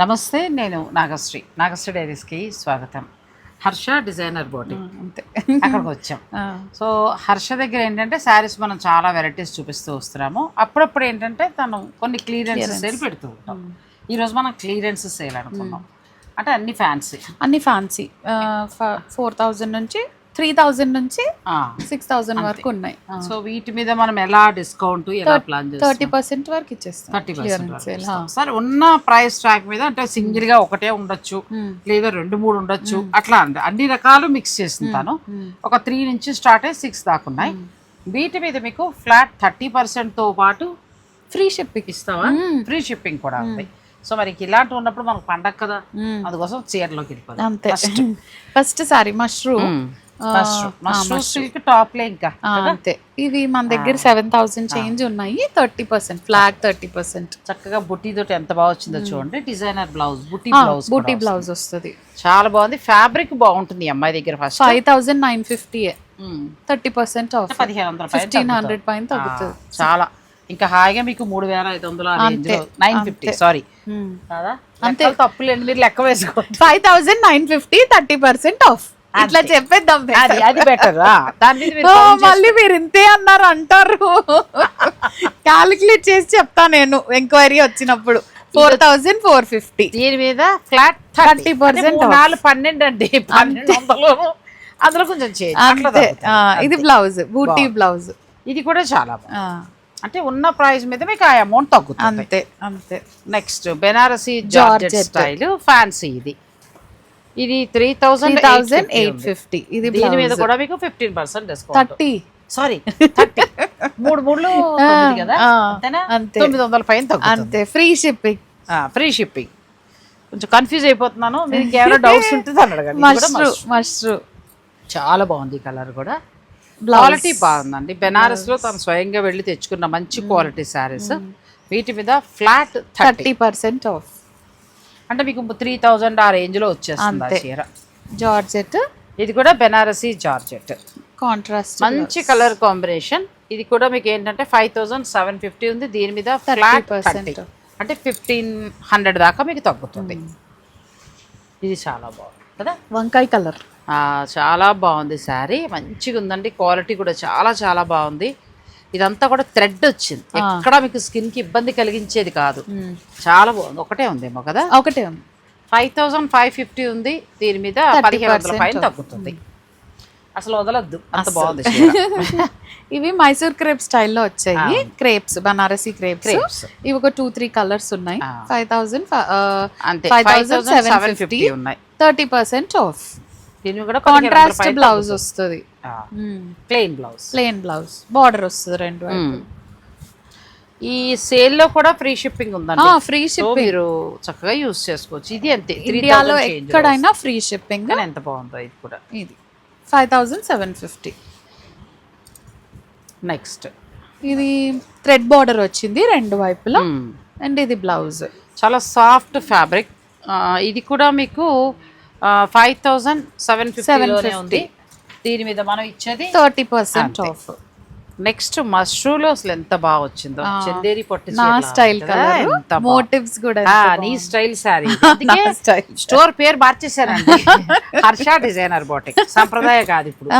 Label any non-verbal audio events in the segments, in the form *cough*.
నమస్తే నేను నాగశ్రీ. నాగశ్రీ డైరీస్కి స్వాగతం. హర్ష డిజైనర్ బోటి. అంతే. అక్కడికి వచ్చాం సో హర్ష దగ్గర ఏంటంటే శారీస్ మనం చాలా వెరైటీస్ చూపిస్తూ వస్తున్నాము. అప్పుడప్పుడు ఏంటంటే తను కొన్ని క్లియరెన్స్ సేల్ పెడుతూ ఉంటాం. ఈరోజు మనం క్లియరెన్స్ సేల్ అనుకున్నాం. అంటే అన్ని ఫ్యాన్సీ. అన్ని ఫ్యాన్సీ. ఫోర్ థౌజండ్ నుంచి త్రీ థౌజండ్ నుంచి సిక్స్ థౌజండ్ వరకు ఉన్నాయి. సో వీటి మీద మనం ఎలా డిస్కౌంట్ ఎలా ప్లాన్ థర్టీ పర్సెంట్ వరకు ఇచ్చేస్తాం. థర్టీ హా. సార్ ఉన్న ప్రైస్ ట్రాక్ మీద అంటే సింగిల్గా ఒకటే ఉండొచ్చు లేదా రెండు మూడు ఉండొచ్చు అట్లా అంటే అన్ని రకాలు మిక్స్ చేస్తుంటాను. ఒక త్రీ నుంచి స్టార్ట్ అయ్యి సిక్స్ దాకా ఉన్నాయి. వీటి మీద మీకు ఫ్లాట్ థర్టీ పర్సెంట్తో పాటు ఫ్రీ షిప్పింగ్ ఇస్తావా? ఫ్రీ షిప్పింగ్ కూడా ఉంది సో మరి ఇలాంటి ఉన్నప్పుడు మనకు పండగ కదా. అందుకోసం చీరలోకి వెళ్ళిపోదాం. అంతే. First sorry mushroom mushroom silk top లే ఇంకా అంతే. ఇవి మన దగ్గర సెవెన్ థౌసండ్ చేంజ్ ఉన్నాయి. Thirty percent flat thirty percent చక్కగా బుట్టి తోటి ఎంత బాగా వచ్చిందో చూడండి. డిజైనర్ బ్లౌజ్ బుట్టి బ్లౌజ్ బూటీ బ్లౌజ్ వస్తుంది. చాలా బాగుంది. ఫ్యాబ్రిక్ బాగుంటుంది అమ్మాయి దగ్గర first five thousand nine fifty thirty percent off పదిహేను వందల ఫిఫ్టీన్ హండ్రెడ్ పైన తగ్గుతుంది. చాలా. ఇంకా హాయిగా మీకు మూడు వేల ఐదు వందల నైన్ ఫిఫ్టీ సారీ అంతే. తప్పులేండి మీరు లెక్క వేసుకోండి. Five thousand nine fifty thirty percent off ఇట్లా చెప్పేద్దాం అది అది బెటర్ మళ్ళీ మీరు ఇంతే అన్నారు అంటారు. క్యాలిక్యులేట్ చేసి చెప్తా నేను ఎంక్వైరీ వచ్చినప్పుడు. ఫోర్ థౌసండ్ ఫోర్ ఫిఫ్టీ దీని మీద ఫ్లాట్ 30% off. నాలుగు పన్నెండు అండి. పన్నెండు అందులో కొంచెం అట్లా అంతే. ఇది బ్లౌజ్ బూటీ బ్లౌజ్ ఇది కూడా చాలా అంటే ఉన్న ప్రైస్ మీద మీకు ఆ అమౌంట్ తగ్గుతుంది. అంతే అంతే. Next Banarasi georgette style fancy ఇది. ఇది three thousand thousand eight fifty ఇది దీని మీద కూడా మీకు fifteen percent discount thirty. Sorry *laughs* thirty. మూడు మూడు కదా? అంతే. తొమ్మిది వందల పైన అంతే ఫ్రీ షిప్పింగ్ ఫ్రీ షిప్పింగ్ కొంచెం కన్ఫ్యూజ్ అయిపోతున్నాను. మీకు ఇంకేమైనా డౌట్స్ *laughs* ఉంటుంది అని అడగండి మష్రూ. మష్రూ చాలా బాగుంది ఈ కలర్ కూడా. క్వాలిటీ బాగుందండి. బెనారస్లో తను స్వయంగా వెళ్ళి తెచ్చుకున్న మంచి క్వాలిటీ శారీస్ వీటి మీద ఫ్లాట్ థర్టీ పర్సెంట్ ఆఫ్ అంటే మీకు త్రీ థౌజండ్ ఆ రేంజ్లో వచ్చేస్తుంది ఆ. చీర. జార్జెట్. ఇది కూడా బెనారసీ జార్జెట్. కాంట్రాస్ట్ మంచి కలర్ కాంబినేషన్. ఇది కూడా మీకు ఏంటంటే ఫైవ్ థౌజండ్ సెవెన్ ఫిఫ్టీ ఉంది. దీని మీద ఫ్లాట్ 30% థర్టీ అంటే ఫిఫ్టీన్ హండ్రెడ్ దాకా మీకు తగ్గుతుంది. ఇది చాలా బాగుంది కదా? వంకాయ కలర్. చాలా బాగుంది శారీ. మంచిగా ఉందండి క్వాలిటీ కూడా చాలా చాలా బాగుంది. ఇదంతా కూడా థ్రెడ్ వచ్చింది. ఎక్కడ మీకు స్కిన్కి ఇబ్బంది కలిగించేది కాదు. చాలా బాగుంది. ఒకటే ఉందేమో కదా? ఒకటే ఉంది. ఫైవ్ థౌసండ్ ఫైవ్ ఫిఫ్టీ ఉంది. దీని మీద పదిహేను వందల పైన తగ్గుతుంది. అసలు వదలొద్దు. అంత బాగుంది. *laughs* ఇవి మైసూర్ క్రేప్ స్టైల్లో వచ్చాయి క్రేప్స్ బనారసి క్రేప్స్. ఇవి ఒక టూ త్రీ కలర్స్ ఉన్నాయి. Five thousand five thousand seven fifty. ఉన్నాయి. Thirty percent off. దీని కూడా కాంట్రాస్ట్ బ్లౌజ్ వస్తుంది. Plain blouse plain blouse border వస్తుంది రెండు ఈ సేల్లో కూడా ఫ్రీ షిప్పింగ్ ఉందండి. ఫ్రీ సో షిప్ మీరు చక్కగా యూస్ చేసుకోవచ్చు. ఇది అంతే. ఇండియాలో ఎక్కడైనా ఫ్రీ షిప్పింగ్ ఎంత బాగుందో ఇది కూడా. ఇది. Five thousand seven fifty next ఇది థ్రెడ్ బార్డర్ వచ్చింది రెండు వైపులా. అండ్ ఇది బ్లౌజ్ చాలా సాఫ్ట్ ఫ్యాబ్రిక్ ఇది కూడా మీకు ఫైవ్ థౌజండ్ సెవెన్ ఫిఫ్టీలోనే ఉంది. దీని మీద మనం ఇచ్చేది థర్టీ పర్సెంట్ ఆఫ్ నెక్స్ట్ మష్రూమ్లో అసలు ఎంత బాగా వచ్చిందో. చందేరి పట్టు నా స్టైల్ కదా, కలర్ ఎంత బాగా- మోటివ్స్ కూడా నీ స్టైల్ స్టైల్ స్టోర్ పేరు మార్చేశారండి. *laughs* Harsha designer boutique. సంప్రదాయ కాదు ఇప్పుడు.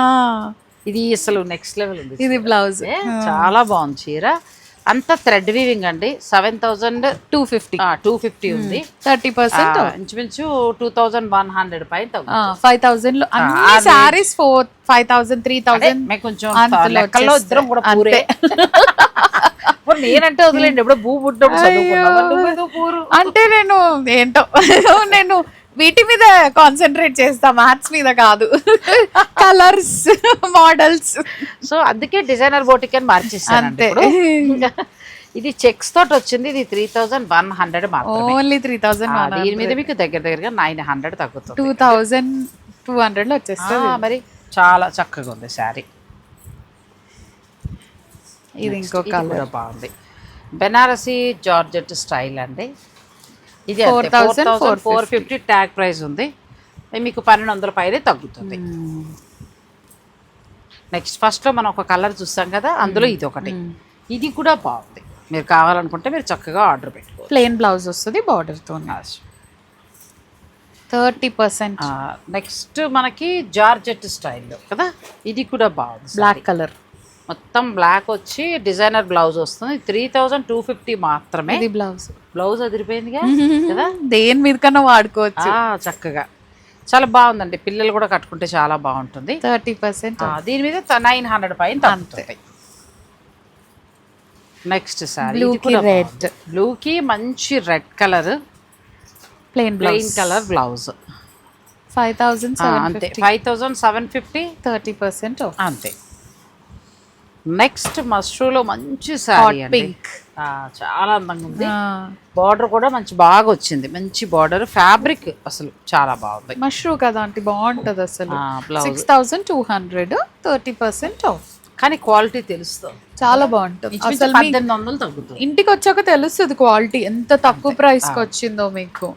ఇది అసలు నెక్స్ట్ లెవెల్ ఉంది ఇది బ్లౌజ్ ఏ, చాలా బాగుంది చీర. అంత థ్రెడ్ వీవింగ్ అండి. Seven thousand two fifty two fifty ఉంది. థర్టీ పర్సెంట్ ఇంచుమించు టూ థౌజండ్ వన్ హండ్రెడ్ పైన. Five థౌసండ్లో saris four five thousand three thousand కొంచెం లెక్కల్లో ఇద్దరం కూడా పూరే. ఇప్పుడు నేనంటే వదిలేండి. ఇప్పుడు భూ పుట్టినప్పుడు పూరు. అంటే నేను ఏంటో *laughs* నేను వీటి మీద కాన్సన్ట్రేట్ చేస్తా మ్యాథ్స్ మీద కాదు. కలర్స్ మోడల్స్ సో అందుకే డిజైనర్ బోటిక్ అని మార్చేసానండి అంతే. ఇది చెక్స్ తోటి వచ్చింది ఇది three thousand one hundred only three thousand ఆ, దీని మీద మీకు దగ్గర దగ్గరగా నైన్ హండ్రెడ్ తగ్గుతుంది. టూ థౌసండ్ టూ హండ్రెడ్లో వచ్చేస్తుంది మరి చాలా చక్కగా ఉంది శారీ. ఇది ఇంకో కలర్ బాగుంది. బెనారసి జార్జెట్ స్టైల్ అండి. ఇది 4,450. ఫోర్ ఫిఫ్టీ ట్యాగ్ ప్రైస్ ఉంది. మీకు పన్నెండు వందల పైనే తగ్గుతుంది నెక్స్ట్ ఫస్ట్లో మనం ఒక కలర్ చూస్తాం కదా అందులో ఇది ఒకటి ఇది కూడా బాగుంది. మీరు కావాలనుకుంటే మీరు చక్కగా ఆర్డర్ పెట్టుకోవచ్చు. ప్లెయిన్ బ్లౌజ్ వస్తుంది బార్డర్తో థర్టీ పర్సెంట్. నెక్స్ట్ మనకి జార్జెట్ స్టైల్లో కదా ఇది కూడా బాగుంది. Black colour. మొత్తం బ్లాక్ వచ్చి డిజైనర్ బ్లౌజ్ వస్తుంది. త్రీ థౌజండ్ టూ ఫిఫ్టీ మాత్రమే. ఇది బ్లౌజ్ బ్లౌజ్ అదిరిపోయిందిగా కదా? దేని మీద కన్నా వాడుకోవచ్చు చక్కగా. చాలా బాగుందండి. పిల్లలు కూడా కట్టుకుంటే చాలా బాగుంటుంది. థర్టీ పర్సెంట్ దీని మీద నైన్ హండ్రెడ్ పైన నెక్స్ట్ సారీ red. బ్లూకి మంచి red colour plain plain colour blouse five seven అంతే. Five thousand seven fifty thirty percent అంతే. నెక్స్ట్ మష్రూలో మంచి సారీ. ఆ, చాలా అందంగా ఉంది. బార్డర్ కూడా మంచి బాగా వచ్చింది. మంచి బార్డర్ ఫ్యాబ్రిక్ అసలు చాలా బాగుంది. మష్రూ కదా అంటే బాగుంటది అసలు. Six thousand two hundred thirty percent off కానీ క్వాలిటీ తెలుస్తుంది. చాలా బాగుంటుంది. ఇంచుమించు అసలు మీ పద్దెనిమిది వందలు తగ్గుతుంది. ఇంటికి వచ్చాక తెలుస్తుంది క్వాలిటీ ఎంత తక్కువ ప్రైస్కి వచ్చిందో మీకు.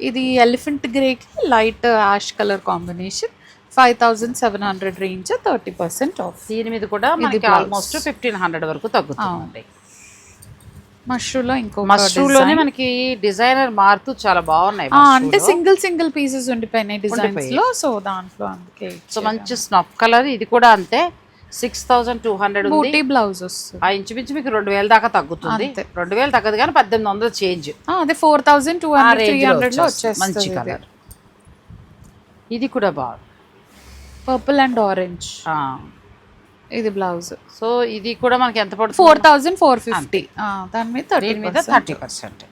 ఇది elephant గ్రేకి light ash colour combination five thousand seven hundred range thirty percent off. దీని మీద కూడా మనకి. ఆల్మోస్ట్ ఫిఫ్టీన్ హండ్రెడ్ వరకు తగ్గుతుంది మష్రూలో ఇంకో మష్రూలోనే మనకి డిజైనర్ మారుతూ చాలా బాగున్నాయి అంటే సింగిల్ సింగిల్ పీసెస్ ఉండిపోయినాయి డిజైన్స్లో సో దాంట్లో అందుకే సో మంచి స్నఫ్ కలర్ ఇది కూడా అంతే. సిక్స్ థౌసండ్ టూ హండ్రెడ్ బూటీ బ్లౌజ్ ఆ ఇంచుమించు మీకు రెండు వేల దాకా తగ్గుతుంది. రెండు వేలు తగ్గదు కానీ పద్దెనిమిది వందలు చేంజ్. అదే ఫోర్ థౌసండ్ టూ హండ్రెడ్ మంచి కలర్. ఇది కూడా బాగుంది. Purple and orange. ఇది బ్లౌజ్. సో ఇది కూడా మనకి ఎంత పడుతుంది? Four thousand four fifty. దాని మీద థర్టీ దీని మీద థర్టీ పర్సెంట్.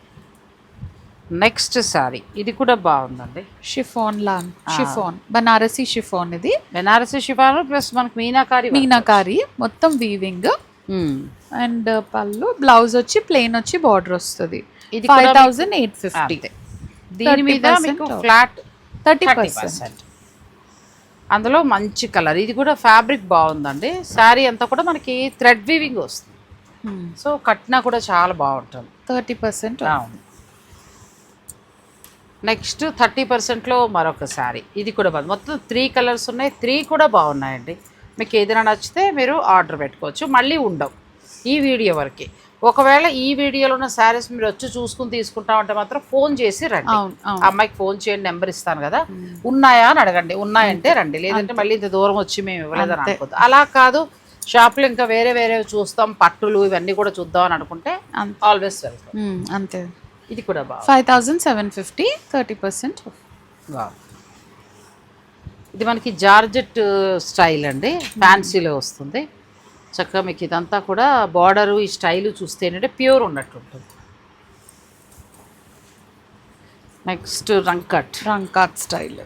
Next sorry. ఇది కూడా బాగుందండి. Chiffon lawn. Chiffon. Banarasi chiffon ఇది. బెనారసి షిఫాను ప్లస్ మనకి మీనాకారి. మీనాకారి. మొత్తం వీవింగ్. అండ్ పళ్ళు. బ్లౌజ్ వచ్చి ప్లెయిన్ వచ్చి బార్డర్ వస్తుంది. ఇది ఫైవ్ థౌసండ్ ఎయిట్ ఫిఫ్టీ. దీని మీద 30% మీకు. Flat thirty percent. అందులో మంచి కలర్. ఇది కూడా ఫ్యాబ్రిక్ బాగుందండి. శారీ అంతా కూడా మనకి థ్రెడ్ వీవింగ్ వస్తుంది. సో కట్టినా కూడా చాలా బాగుంటుంది. థర్టీ పర్సెంట్ నెక్స్ట్ థర్టీ పర్సెంట్లో మరొక శారీ ఇది కూడా బాగుంది. మొత్తం త్రీ కలర్స్ ఉన్నాయి. త్రీ కూడా బాగున్నాయండి. మీకు ఏదైనా నచ్చితే మీరు ఆర్డర్ పెట్టుకోవచ్చు. మళ్ళీ ఉండవు. ఈ వీడియో వరకే. ఒకవేళ ఈ వీడియోలో ఉన్న శారీస్ మీరు వచ్చి చూసుకుని తీసుకుంటామంటే మాత్రం ఫోన్ చేసి రండి. అమ్మాయికి ఫోన్ చేయండి నెంబర్ ఇస్తాను కదా. ఉన్నాయా అని అడగండి. ఉన్నాయంటే రండి. లేదంటే మళ్ళీ ఇంత దూరం వచ్చి మేము ఇవ్వలేదని అంతే. అనుకోద్దు. అలా కాదు. షాప్లో ఇంకా వేరే వేరే చూస్తాం. పట్టులు ఇవన్నీ కూడా చూద్దాం అని అనుకుంటే ఆల్వేస్ వెల్కమ్. అంతే. ఇది కూడా బాగుంది. Five thousand seven fifty thirty percent. ఇది మనకి జార్జెట్ స్టైల్ అండి. ఫ్యాన్సీలో వస్తుంది. చక్కగా మీకు ఇదంతా కూడా బార్డరు ఈ స్టైల్ చూస్తే ఏంటంటే ప్యూర్ ఉన్నట్టు ఉంటుంది. నెక్స్ట్ రంకట్. రంకాట్ స్టైల్.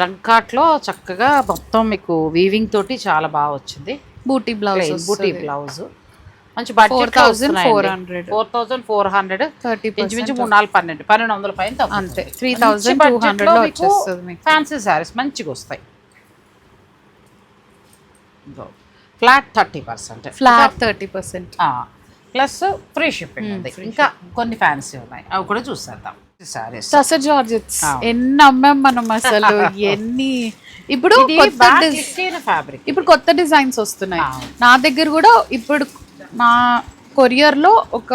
రంకాట్లో చక్కగా మొత్తం మీకు వీవింగ్ తోటి చాలా బాగా వచ్చింది. బూటీ బ్లౌజ్ బూటీ బ్లౌజ్. మంచి budget 4,400. Four thousand four hundred thirty ఇంచుమించు మూడు నాలుగు పన్నెండు పన్నెండు వందల పైన. అంతే. 3,200 budget లో మీకు వచ్చేస్తుంది. ఫ్యాన్సీ శారీస్ మంచిగా వస్తాయి. Flat thirty percent flat thirty percent plus free shipping ఉంది. ఇంకా కొన్ని ఫ్యాన్సీ ఉన్నాయి. అవి కూడా చూసేద్దాం. శారీస్ సస జార్జెట్స్ ఎన్ని అమ్మాం మనం అసలు? *laughs* ఎన్ని? ఇప్పుడు ఫ్యాబ్రిక్ ఇప్పుడు కొత్త డిజైన్స్ వస్తున్నాయి. నా దగ్గర కూడా ఇప్పుడు నా కొరియర్లో ఒక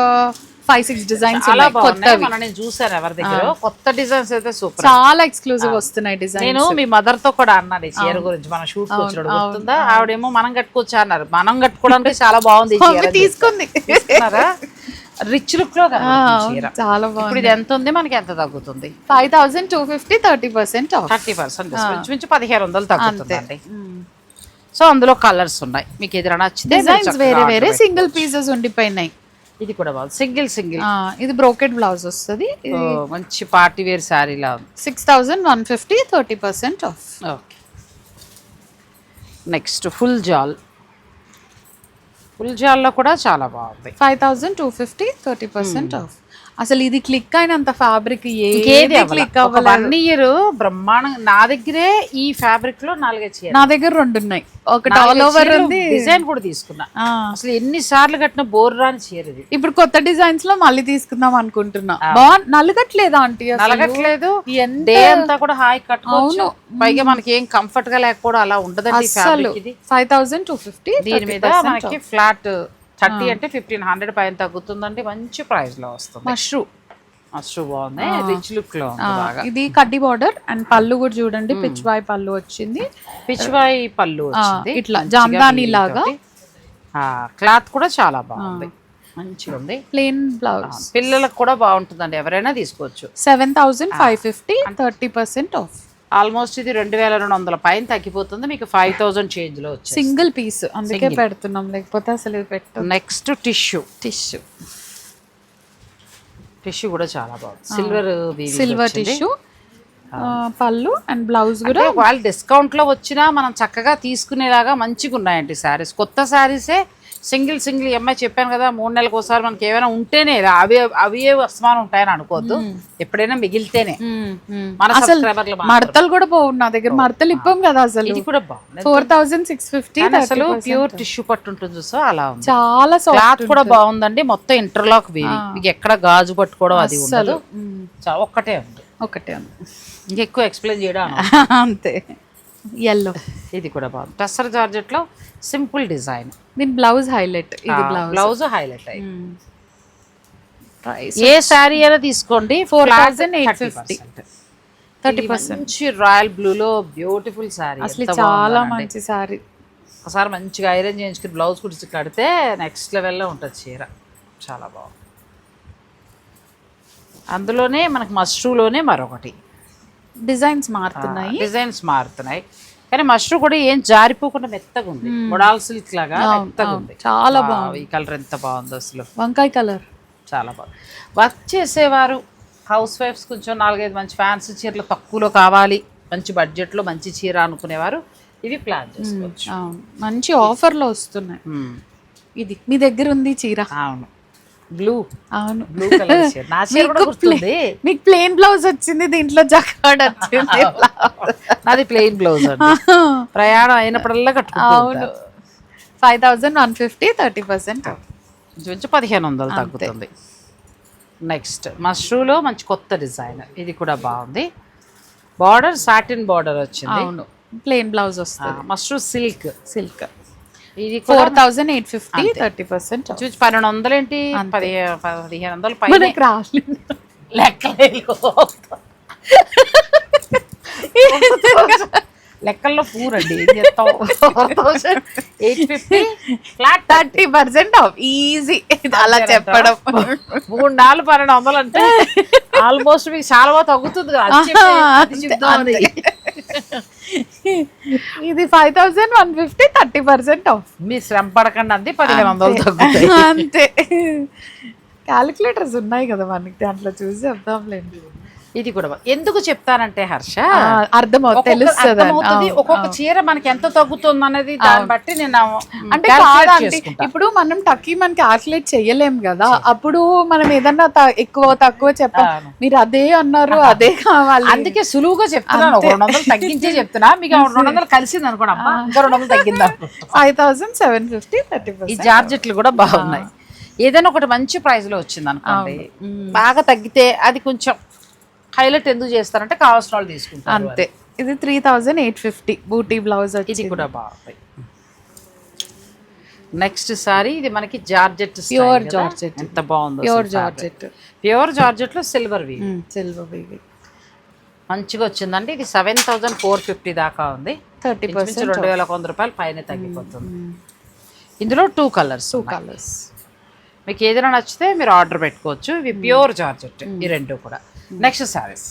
ఫైవ్ సిక్స్ డిజైన్స్ చాలా బాగున్నాయి. నేను చూసాను ఎవరి దగ్గర? కొత్త డిజైన్స్ అయితే సూపర్. చాలా ఎక్స్క్లూజివ్ వస్తున్నాయి డిజైన్ నేను మీ మదర్తో కూడా అన్నాను ఈ చీర గురించి. మన షూట్ వచ్చినప్పుడు గుర్తుందా? ఆవిడేమో మనం కట్టుకోవచ్చు అన్నారు. మనం కట్టుకోవడానికి *laughs* చాలా బాగుంది తీసుకుంది. రిచ్ లుక్లో చాలా బాగుంది ఇది ఎంత ఉంది? మనకి ఎంత తగ్గుతుంది? Five thousand two fifty thirty percent. Thirty percent మించి పదిహేను వందలు తగ్గుతుందండి. సో అందులో కలర్స్ ఉన్నాయి. మీకు నచ్చితే మీరు డిజైన్స్ వేరే వేరే. సింగిల్ పీసెస్ ఉండిపోయినాయి. ఇది కూడా బాగుంది. Single single. ఇది బ్రోకెడ్ బ్లౌజ్ వస్తుంది. మంచి పార్టీ వేర్ శారీలా ఉంది. Six thousand one fifty thirty percent off okay. Next full జాల్ ఫుల్ జాల్లో కూడా చాలా బాగుంది. Five thousand two fifty thirty percent off అసలు ఇది క్లిక్ అయినంత ఫ్యాబ్రిక్ ఏది క్లిక్ అవ్వలేదు. వన్ ఇయర్ బ్రహ్మాండంగా నా దగ్గరే ఈ ఫ్యాబ్రిక్లో నాలుగైదు చీర నా దగ్గర రెండు ఉన్నాయి ఒకటి ఆల్ ఓవర్ ఉంది. డిజైన్ కూడా తీసుకున్నా. అసలు ఎన్ని సార్లు కట్టిన బోర్ రాని చీర ఇది. ఇప్పుడు కొత్త డిజైన్స్లో మళ్ళీ తీసుకుందాం అనుకుంటున్నా. బాగా నలగట్లేదా ఆంటీ? నలగట్లేదు. డే అంతా కూడా హాయి కట్టుకోవచ్చు. పైగా మనకి ఏం కంఫర్ట్గా లేకపోవడం అలా ఉండదండి అసలు ఫైవ్ థౌసండ్ టూ ఫిఫ్టీ దీని మీద మనకి ఫ్లాట్ థర్టీ అంటే ఫిఫ్టీన్ హండ్రెడ్ పైన తగ్గుతుందండి మంచి ప్రైస్లో వస్తుంది. మష్రూ. మస్తు బాగుంది రిచ్ లుక్లో ఇది కడ్డీ బార్డర్ అండ్ పళ్ళు కూడా చూడండి పిచ్వాయ్ పళ్ళు వచ్చింది. పిచ్చివాయి పళ్ళు వచ్చింది. ఇట్లా జామ్దాని లాగా. క్లాత్ కూడా చాలా బాగుంది. మంచిగా ఉంది. Plain blouse. పిల్లలకు కూడా బాగుంటుందండి ఎవరైనా తీసుకోవచ్చు. Seven thousand five fifty thirty percent off. Almost ఇది రెండు వేల రెండు వందల పైన తగ్గిపోతుంది. మీకు ఫైవ్ థౌజండ్ చేంజ్లో వచ్చింది సింగిల్ పీస్ అందుకే పెడుతున్నాం. లేకపోతే అసలు ఇది పెట్టు నెక్స్ట్ టిష్యూ టిష్యూ టిష్యూ కూడా చాలా బాగుంది. సిల్వర్ సిల్వర్ టిష్యూ పళ్ళు అండ్ బ్లౌజ్ కూడా. వాళ్ళు డిస్కౌంట్లో వచ్చినా మనం చక్కగా తీసుకునేలాగా మంచిగా ఉన్నాయండి శారీస్. కొత్త శారీసే సింగిల్ సింగిల్ ఎంఐ చెప్పాను కదా మూడు నెలలకు ఒకసారి మనకి ఏమైనా ఉంటేనే అవి అవి అసమానం ఉంటాయని అనుకోవద్దు. ఎప్పుడైనా మిగిలితేనే. మన సబ్స్క్రైబర్లు మడతలు కూడా పోవు నా దగ్గర మడతలు ఇప్పం కదా అసలు. ఇది కూడా బాగుంది. ఫోర్ థౌసండ్ సిక్స్ ఫిఫ్టీ అసలు ప్యూర్ టిష్యూ పట్టు ఉంటుంది చూసా అలా ఉంది. చాలా క్లాత్ కూడా బాగుందండి మొత్తం ఇంటర్లాక్ మీకు ఎక్కడ గాజు పట్టుకోవడం అది ఉండదు. ఒక్కటే ఉంది. ఒకటే ఉంది. ఇంకెక్కువ ఎక్స్ప్లెయిన్ చేయడం. *laughs* అంతే. ఎల్లో ఇది కూడా బాగుంది. టస్సర్ జార్జెట్లో సింపుల్ డిజైన్. దీని బ్లౌజ్ హైలైట్. ఇది బ్లౌజ్. బ్లౌజ్ హైలైట్ ఏ శారీ అయినా తీసుకోండి. Thousand eight 30%. fifty. Thirty percent మంచి రాయల్ బ్లూ లో బ్యూటిఫుల్ శారీ. అసలు చాలా మంచి సారీ ఒకసారి మంచిగా ఐరన్ చేయించుకుని బ్లౌజ్ కుడిచి కడితే నెక్స్ట్ లెవెల్లో ఉంటుంది చీర. చాలా బాగుంది. అందులోనే మనకి మష్రూలోనే మరొకటి. డిజైన్స్ మారుతున్నాయి. డిజైన్స్ మారుతున్నాయి. కానీ మష్రూ కూడా ఏం జారిపోకుండా మెత్తగా ఉంది. మొడాల్ సిల్క్ లాగా మెత్తగా ఉంది. చాలా వావ్, ఈ కలర్ ఎంత బాగుంది అసలు. వంకాయ కలర్. చాలా బాగుంది. వర్క్ చేసేవారు. హౌస్ వైఫ్స్ కొంచెం నాలుగైదు మంచి ఫ్యాన్సీ చీరలు తక్కువలో కావాలి. మంచి బడ్జెట్లో మంచి చీర అనుకునేవారు. ఇవి ప్లాన్ చేసుకోవచ్చు. మంచి ఆఫర్లో వస్తున్నాయి. ఇది మీ దగ్గర ఉంది చీర? అవును. బ్లూ అవును. బ్లూ కలర్ *laughs* నా చీర కూడా మీకు గుర్తుంది. మీకు ప్లేన్ బ్లౌజ్ వచ్చింది దీంట్లో జకాడ్ వచ్చింది. *laughs* నాది ప్లెయిన్ బ్లౌజ్ *laughs* ప్రయాణం అయినప్పుడల్లా కట్టుకుంటూ అవును. Five thousand one fifty thirty percent కొంచెం పదిహేను వందలు తగ్గుతుంది. నెక్స్ట్ మష్రూలో మంచి కొత్త డిజైన్ ఇది కూడా బాగుంది. బార్డర్ సాటిన్ బార్డర్ వచ్చింది. అవును. ప్లేన్ బ్లౌజ్ వస్తుంది. మష్రూ సిల్క్ సిల్క్ ఇది four thousand eight fifty thirty percent చూసి పన్నెండు వందలు ఏంటి? పది పదిహేను వందలు పైన. రాలేదు లెక్కలు లెక్కల్లో పూరండి. Eight fifty flat thirty percent off easy అలా చెప్పడం. మూడు నాలుగు పన్నెండు వందలు అంటే *laughs* ఆల్మోస్ట్ మీకు చాలా బాగా తగ్గుతుంది కదా. ఇది five thousand one fifty thirty percent off మీ శ్రమ పడకండి అంది పదిహేను వందలు తగ్గుతాయి. అంతే. క్యాలిక్యులేటర్స్ ఉన్నాయి కదా మనకి దాంట్లో చూసి చెప్దాంలేండి. ఇది కూడా ఎందుకు చెప్తానంటే హర్ష అర్థమవుతుంది ఒక్కొక్క- తెలుస్తుంది. ఒక్కొక్క చీర మనకి ఎంత తగ్గుతుంది అనేది దాన్ని బట్టి నేను అంటే కాదండి. ఇప్పుడు మనం టక్కి మనం క్యాల్కులేట్ చెయ్యలేం కదా. అప్పుడు మనం ఏదన్నా ఎక్కువ తక్కువ చెప్పాం. మీరు అదే అన్నారు అదే కావాలి. అందుకే సులువుగా చెప్తున్నాను రెండు వందలు తగ్గించే చెప్తున్నా. మీకు రెండు వందలు కలిసింది అనుకోండి అమ్మా ఇంకా రెండు వందలు తగ్గిందా? Five thousand seven fifty thirty ఈ జార్జెట్లు కూడా బాగున్నాయి. ఏదైనా ఒకటి మంచి ప్రైస్లో వచ్చింది అనుకోండి. బాగా తగ్గితే అది కొంచెం హైలైట్ ఎందుకు చేస్తారంటే కావాల్సిన వాళ్ళు తీసుకుంటారు అంతే. ఇది త్రీ థౌజండ్ ఎయిట్ ఫిఫ్టీ బూటీ బ్లౌజ్ ఇది కూడా బాగుంది నెక్స్ట్ సారీ ఇది మనకి జార్జెట్ Pure జార్జెట్. ఎంత బాగుందో ప్యూర్ జార్జెట్. ప్యూర్ జార్జెట్లో సిల్వర్ వి సిల్వర్ బేబీ మంచిగా వచ్చిందండి. ఇది సెవెన్ థౌసండ్ ఫోర్ ఫిఫ్టీ దాకా ఉంది. థర్టీ ఇంచుమించు రెండు వేల వంద రూపాయలు పైన తగ్గిపోతుంది. ఇందులో టూ కలర్స్ టూ కలర్స్ మీకు ఏదైనా నచ్చితే మీరు ఆర్డర్ పెట్టుకోవచ్చు. ఇవి ప్యూర్ జార్జెట్ ఈ రెండు కూడా. నెక్స్ట్ సారీస్.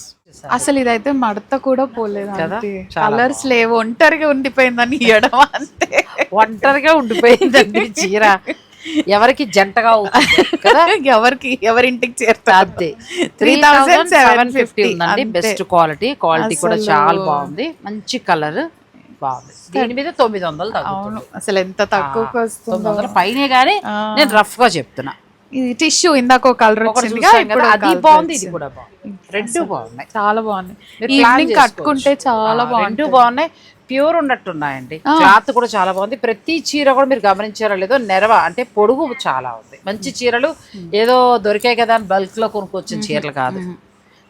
అసలు ఇదైతే మడత కూడా పోలేదు కదా? కలర్స్ లేవు ఒంటరిగా ఉండిపోయిందని ఇవ్వడం అంతే. ఒంటరిగా ఉండిపోయిందండి చీర. ఎవరికి జంటగా కదా? ఎవరికి ఎవరింటికి చేరుతా అంతే త్రీ థౌసండ్ సెవెన్ ఫిఫ్టీ ఉందండి బెస్ట్ క్వాలిటీ క్వాలిటీ కూడా చాలా బాగుంది. మంచి కలర్ బాగుంది. దీని మీద తొమ్మిది వందలు అవును. అసలు ఎంత తక్కువకి వస్తుంది తొమ్మిది వందల పైనే కానీ నేను రఫ్గా చెప్తున్నా. ఇది టిష్యూ ఇందాక ఒక కలర్ వచ్చింది అది బాగుంది ఇది కూడా బాగుంది. రెండు బాగున్నాయి. చాలా plan ఈవినింగ్. కట్టుకుంటే చాలా బాగుంది రెండు బాగున్నాయి. ప్యూర్ ఉన్నట్టున్నాయండి. క్లాత్ కూడా చాలా బాగుంది. ప్రతి చీర కూడా మీరు గమనించారో లేదో నెరవ అంటే పొడుగు చాలా ఉంది. మంచి చీరలు ఏదో దొరికాయి కదా అని బల్క్లో కొనుక్కొచ్చిన చీరలు కాదు.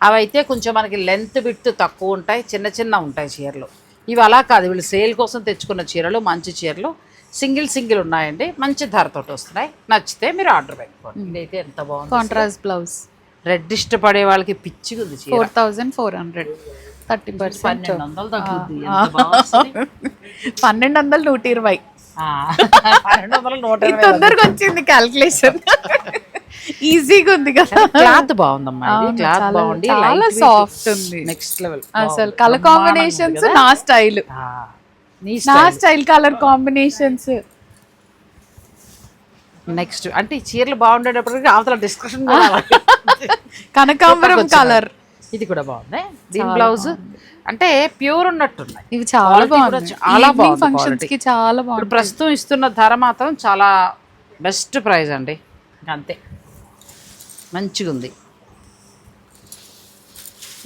అవి అయితే కొంచెం మనకి లెంత్ విడ్త్ తక్కువ ఉంటాయి. చిన్న చిన్న ఉంటాయి చీరలు. ఇవి అలా కాదు. వీళ్ళు సేల్ కోసం తెచ్చుకున్న చీరలు మంచి చీరలు. సింగిల్ సింగిల్ ఉన్నాయండి. మంచి ధరతోటి వస్తున్నాయి. నచ్చితే మీరు ఆర్డర్ పెట్టుకోండి. ఇదైతే ఎంత బాగుంది. కాంట్రాస్ట్ బ్లౌజ్ రెడ్ ఇష్టపడే వాళ్ళకి పిచ్చిగా ఉంది four thousand four hundred. Thirty percent. పన్నెండు వందలు నూట ఇరవై *laughs* పన్నెండు వందలు నూట ఇది తొందరగా వచ్చింది క్యాల్కులేషన్ ఈజీగా ఉంది కదా. క్లాత్ బాగుందమ్మా క్లాత్ బాగుంది. చాలా soft ఉంది. నెక్స్ట్ లెవెల్ అసలు కలర్ కాంబినేషన్స్ నా స్టైల్ నీ స్టైల్. Colour combinations. నెక్స్ట్ అంటే ఈ చీరలు బాగుండేటప్పటికి అవతల డిస్కషన్. *laughs* కనకాంబరం కలర్. ఇది కూడా బాగుంది. దీని బ్లౌజ్ అంటే ప్యూర్ ఉన్నట్టున్నాయి. ఇవి చాలా బాగుంది చాలా బాగుంది ఫంక్షన్స్. కి చాలా బాగుంది ప్రస్తుతం ఇస్తున్న ధర మాత్రం చాలా బెస్ట్ ప్రైస్ అండి. అంతే. మంచిగా ఉంది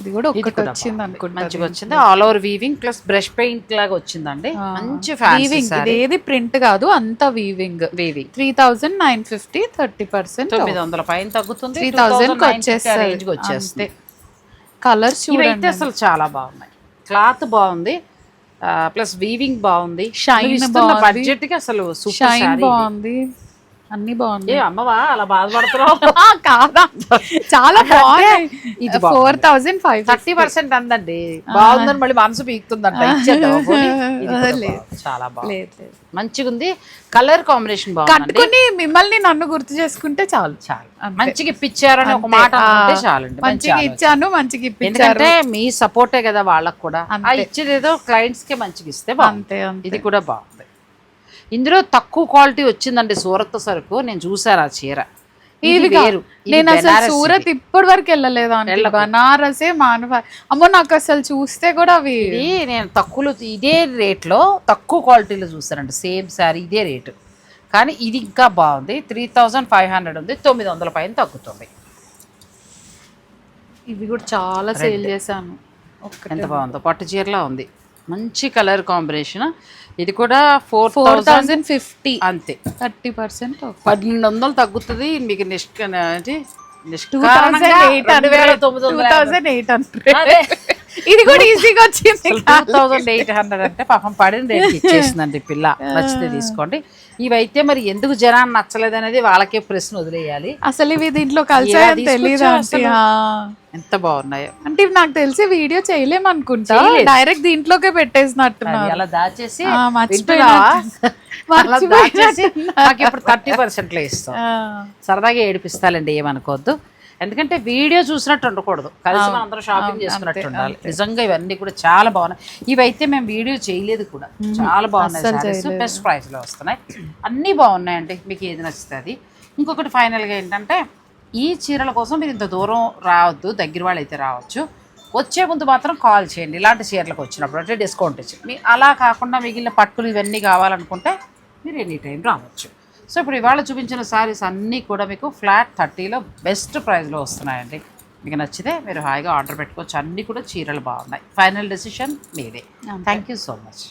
ఇది కూడా ఒకటి వచ్చింది. అనుకుంటా మంచిగా వచ్చింది. All over weaving plus brush paint లాగా వచ్చిందండి. మంచి వీవింగ్ ఇది ఏది ప్రింట్ కాదు అంత weaving weaving three thousand nine fifty thirty percent తొమ్మిది వందల పైన తగ్గుతుంది త్రీ థౌజండ్ వచ్చేస్తుంది రేంజ్ వచ్చేస్తుంది. కలర్స్ ఇవైతే అసలు చాలా బాగున్నాయి. క్లాత్ బాగుంది. ప్లస్ వీవింగ్ బాగుంది. బాగుంది. బడ్జెట్కి అసలు సూపర్ షైన్ బాగుంది. అన్ని బాగుంది అమ్మవా అలా బాధపడుతున్నావు? కాదా. చాలా బాగుంది. ఇది four thousand five thirty percent అందండి. బాగుందని మళ్ళీ మనసు పీకుతుందంట. చాలా బాగుంది. మంచిగా ఉంది కలర్ కాంబినేషన్ బాగుంది కట్టుకుని మిమ్మల్ని నన్ను గుర్తు చేసుకుంటే చాలు. చాలు. మంచిగా ఇప్పించారని ఒక మాట చాలండి. మంచి మంచిగా ఇచ్చాను మంచిగా ఇప్పించారు మీ సపోర్టే కదా వాళ్ళకు కూడా. ఆ ఇచ్చేది ఏదో క్లయింట్స్కి మంచిగా ఇస్తే అంతే. ఇది కూడా బాగుంది. ఇందులో తక్కువ క్వాలిటీ వచ్చిందండి సూరత్ సరుకు. నేను చూసాను ఆ చీర. ఇది వేరు. నేను అసలు సూరత్ ఇప్పటి వరకు వెళ్ళలేదు అంటే బనారసే మానవ అమ్మో నాకు అసలు చూస్తే కూడా అవి నేను తక్కువలో ఇదే రేట్లో తక్కువ క్వాలిటీలో చూసానండి సేమ్ శారీ ఇదే రేటు. కానీ ఇది ఇంకా బాగుంది. త్రీ థౌజండ్ ఫైవ్ హండ్రెడ్ ఉంది. తొమ్మిది వందల పైన తగ్గుతుంది. ఇవి కూడా చాలా సేల్ చేశాను. ఎంత బాగుందో. పట్టు చీరలా ఉంది. మంచి కలర్ కాంబినేషన్. ఇది కూడా four four thousand thousand fifty. అంతే. థర్టీ పర్సెంట్ పన్నెండు వందలు తగ్గుతుంది మీకు నిష్క ఏంటి? Two thousand eight hundred. తొమ్మిది టూ థౌసండ్ ఎయిట్ హండ్రెడ్. ఇది కూడా ఈజీగా వచ్చింది టూ థౌజండ్ ఎయిట్ హండ్రెడ్ అంటే పాపం పడిన రేట్కి ఇచ్చేసిందండి పిల్ల. నచ్చితే తీసుకోండి. ఇవైతే మరి ఎందుకు జనాన్ని నచ్చలేదు అనేది వాళ్ళకే ప్రశ్న వదిలేయాలి. అసలు ఇవి దీంట్లో కలిసాయని తీసుకొచ్చావు తెలియదు. ఎంత బాగున్నాయో. అంటే ఇవి నాకు తెలిసి వీడియో చేయలేము అనుకుంటా డైరెక్ట్ దీంట్లోకే పెట్టేసినట్టున్నారు. అలా దాచేసి మర్చిపోయినా. ఇప్పుడు థర్టీ పర్సెంట్లో ఇస్తాం. సరదాగా ఏడిపిస్తాలండి ఏమనుకోవద్దు. ఎందుకంటే వీడియో చూసినట్టు ఉండకూడదు. కలిసి మనం అందరం షాపింగ్ చేసుకున్నట్టు ఉండాలి. నిజంగా ఇవన్నీ కూడా చాలా బాగున్నాయి. ఇవైతే మేము వీడియో చేయలేదు కూడా. చాలా బాగున్నాయి బెస్ట్ ప్రైస్లో వస్తున్నాయి. అన్నీ బాగున్నాయండి. మీకు ఏది నచ్చుతుంది? ఇంకొకటి final గా ఏంటంటే ఈ చీరల కోసం మీరు ఇంత దూరం రావద్దు. దగ్గర వాళ్ళు అయితే రావచ్చు. వచ్చే ముందు మాత్రం కాల్ చేయండి. ఇలాంటి చీరలకు వచ్చినప్పుడు అంటే డిస్కౌంట్ ఇచ్చి. మీ అలా కాకుండా మిగిలిన పట్టులు ఇవన్నీ కావాలనుకుంటే మీరు ఎనీ టైం రావచ్చు. సో ఇప్పుడు ఇవాళ చూపించిన సారీస్ అన్నీ కూడా మీకు ఫ్లాట్ థర్టీలో బెస్ట్ ప్రైస్లో వస్తున్నాయండి. మీకు నచ్చితే మీరు హాయిగా ఆర్డర్ పెట్టుకోవచ్చు. అన్నీ కూడా చీరలు బాగున్నాయి. ఫైనల్ డెసిషన్ మీదే. Thank you so much